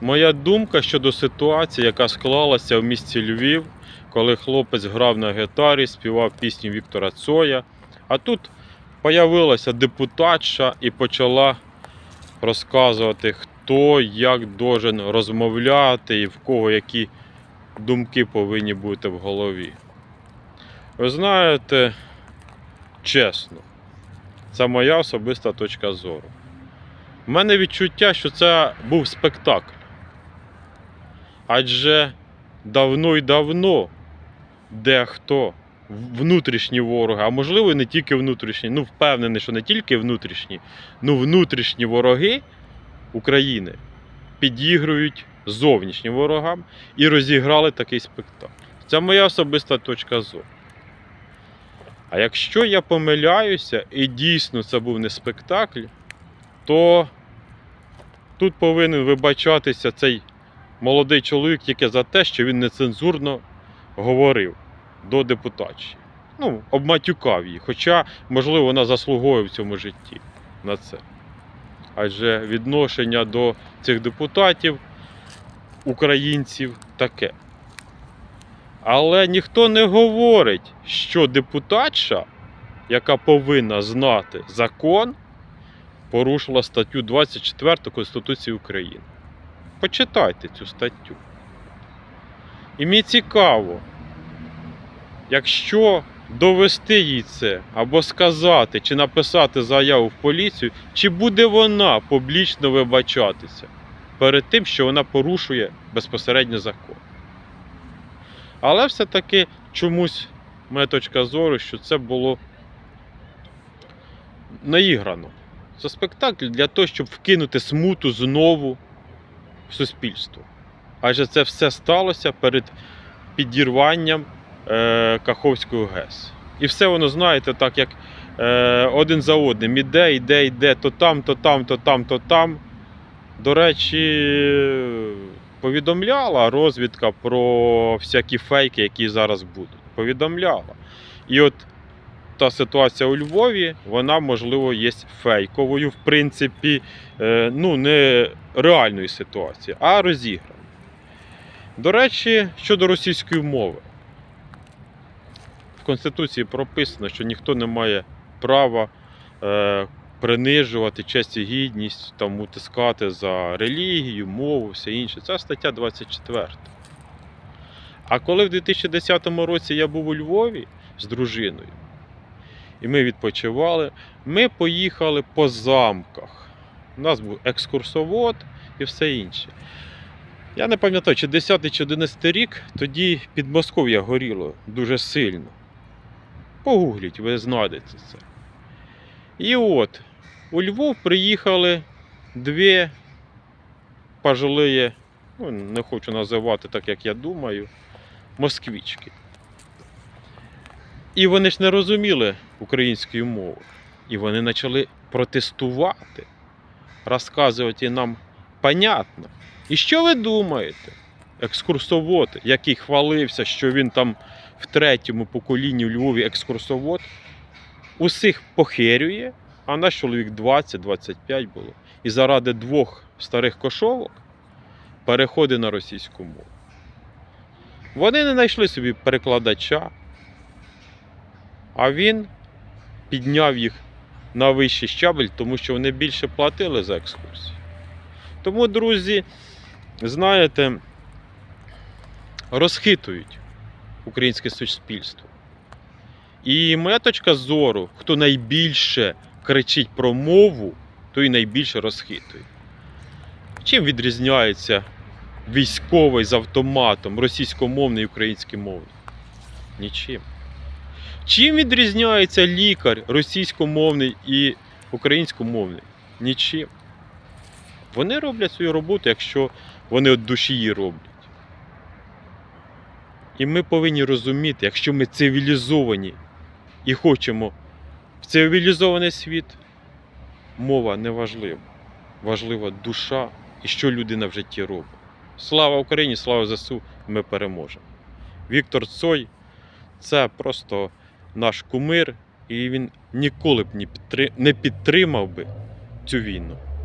Моя думка щодо ситуації, яка склалася в місті Львів, коли хлопець грав на гітарі, співав пісню Віктора Цоя. А тут появилася депутатша і почала розказувати, хто як должен розмовляти і в кого які думки повинні бути в голові. Ви знаєте, чесно, це моя особиста точка зору. У мене відчуття, що це був спектакль. Адже давно й давно дехто внутрішні вороги, а можливо не тільки внутрішні, ну впевнений, що не тільки внутрішні, ну внутрішні вороги України підігрують зовнішнім ворогам і розіграли такий спектакль. Це моя особиста точка зору. А якщо я помиляюся, і дійсно це був не спектакль, то тут повинен вибачатися цей молодий чоловік тільки за те, що він нецензурно говорив до депутатші. Ну, обматюкав її. Хоча, можливо, вона заслуговує в цьому житті на це. Адже відношення до цих депутатів, українців таке. Але ніхто не говорить, що депутатша, яка повинна знати закон, порушила статтю 24 Конституції України. Почитайте цю статтю. І мені цікаво, якщо довести їй це, або сказати, чи написати заяву в поліцію, чи буде вона публічно вибачатися перед тим, що вона порушує безпосередньо закон. Але все-таки чомусь моя точка зору, що це було наіграно. Це спектакль для того, щоб вкинути смуту знову в суспільство. Адже це все сталося перед підірванням е, Каховської ГЕС. І все воно, знаєте, так як е, один за одним іде, іде, іде, то там, то там, то там, то там. До речі, повідомляла розвідка про всякі фейки, які зараз будуть. Повідомляла. І от та ситуація у Львові, вона, можливо, є фейковою, в принципі, е, ну, не реальної ситуації, а розіграною. До речі, щодо російської мови. В Конституції прописано, що ніхто не має права е, принижувати честь і гідність, там, утискати за релігію, мову, все інше. Це стаття 24. А коли в 2010 році я був у Львові з дружиною, і ми відпочивали, ми поїхали по замках. У нас був екскурсовод і все інше. Я не пам'ятаю, чи 10 чи 11 рік, тоді Підмосков'я горіло дуже сильно. Погугліть, ви знайдете це. І от, у Львов приїхали дві пожилі, ну, не хочу називати так, як я думаю, москвички. І вони ж не розуміли української мови. І вони почали протестувати, розказувати нам понятно. І що ви думаєте? Екскурсовод, який хвалився, що він там в третьому поколінні в Львові екскурсовод, усіх похерює, а наш чоловік 20-25 було. І заради двох старих кошовок переходить на російську мову. Вони не знайшли собі перекладача, а він підняв їх на вищий щабель, тому що вони більше платили за екскурсію. Тому, друзі, знаєте, розхитують українське суспільство. І моя точка зору, хто найбільше кричить про мову, той найбільше розхитує. Чим відрізняється військовий з автоматом, російськомовний і українськомовний? Нічим. Чим відрізняється лікар російськомовний і українськомовний? Нічим. Вони роблять свою роботу, якщо вони від душі її роблять. І ми повинні розуміти, якщо ми цивілізовані і хочемо в цивілізований світ, мова не важлива. Важлива душа і що людина в житті робить. Слава Україні, слава ЗСУ, ми переможемо. Віктор Цой це просто наш кумир, і він ніколи б не підтри- не підтримав би цю війну.